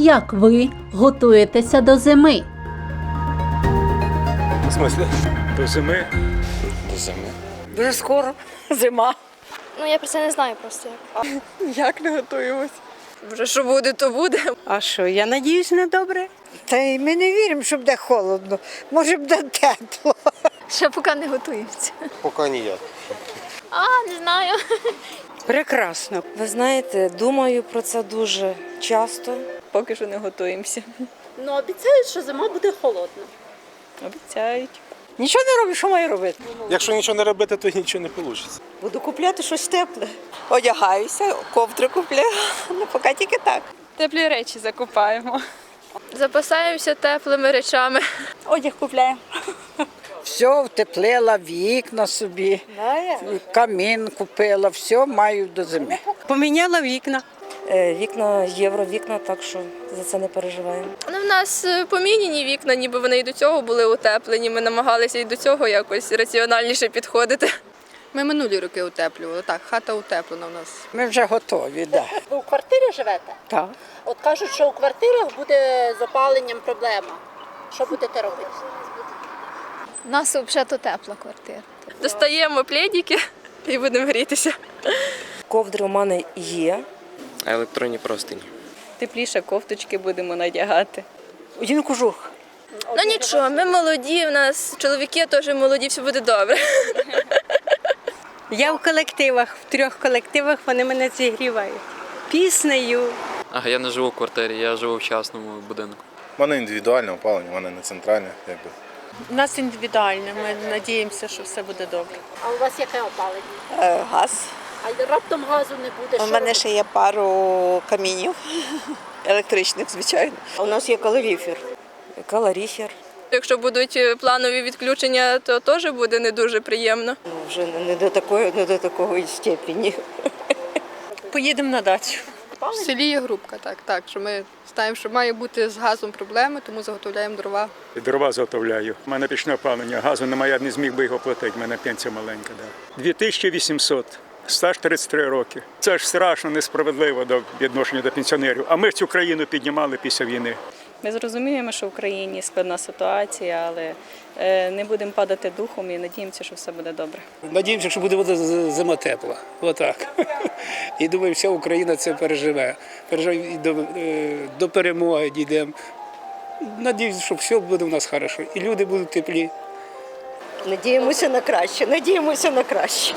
як ви готуєтеся до зими. В смысле? До зими До зими. Дуже скоро зима. Ну я про це не знаю просто. Як не готуємось? Вже що буде, то буде. А що, я надіюсь на добре? Та й ми не віримо, що буде холодно. Може буде тепло. Ще поки не готуємося. Поки ніяк. А, не знаю. Прекрасно. Ви знаєте, думаю про це дуже часто. Поки що не готуємося. Ну, обіцяють, що зима буде холодна. Обіцяють. Нічого не роблю, що маю робити? Якщо нічого не робити, то нічого не вийде. Буду купляти щось тепле. Одягаюся, ковдру купляю. Ну, поки тільки так. Теплі речі закупаємо. Запасаємося теплими речами. Одяг купляю. Все, втеплила вікна собі, камін купила, все маю до зими. Поміняла вікна. Е, Вікна євро, вікна, так що за це не переживаємо. Ну, в нас е, поміняні вікна, ніби вони і до цього були утеплені. Ми намагалися і до цього якось раціональніше підходити. Ми минулі роки утеплювали. Так, хата утеплена у нас. Ми вже готові, да. Ви у квартирі живете? так. От кажуть, що у квартирах буде з опаленням проблема. Що будете робити? У нас взагалі то тепла квартира. Достаємо пледики і будемо грітися. Ковдри у мене є. А електронні простині. Тепліше кофточки будемо надягати. Один кожух. Ну нічого, ми молоді, у нас чоловіки теж молоді, все буде добре. Я в колективах, в трьох колективах вони мене зігрівають. Піснею. А я не живу в квартирі, я живу в частному будинку. У мене індивідуальне опалення, у мене не центральне. Якби. У нас індивідуально. Ми надіємося, що все буде добре. А у вас яке опалення? Газ. А раптом газу не буде. У мене ще є пару камінів електричних, звичайно. У нас є калоріфер. Калоріфер. Якщо будуть е, планові відключення, то теж буде не дуже приємно. Ну, вже не до такої, не до такої степені. Поїдемо на дачу. В селі є групка, так, так. Що ми знаємо, що має бути з газом проблеми, тому заготовляємо дрова. дрова заготовляю. У мене пічне опалення, газу немає, я не зміг би його платити. У мене пенсія маленька. Да. 2800. Стаж 33 роки. Це ж страшно несправедливо до відношення до пенсіонерів. А ми цю країну піднімали після війни. Ми зрозуміємо, що в Україні складна ситуація, але е, не будемо падати духом і надіємося, що все буде добре. Надіємося, що буде вода зима тепла. Отак. І думаю, вся Україна це переживе. Переживе до, е, до перемоги дійдемо. Надіюся, що все буде у нас хорошо. І люди будуть теплі. Надіємося на краще, надіємося на краще.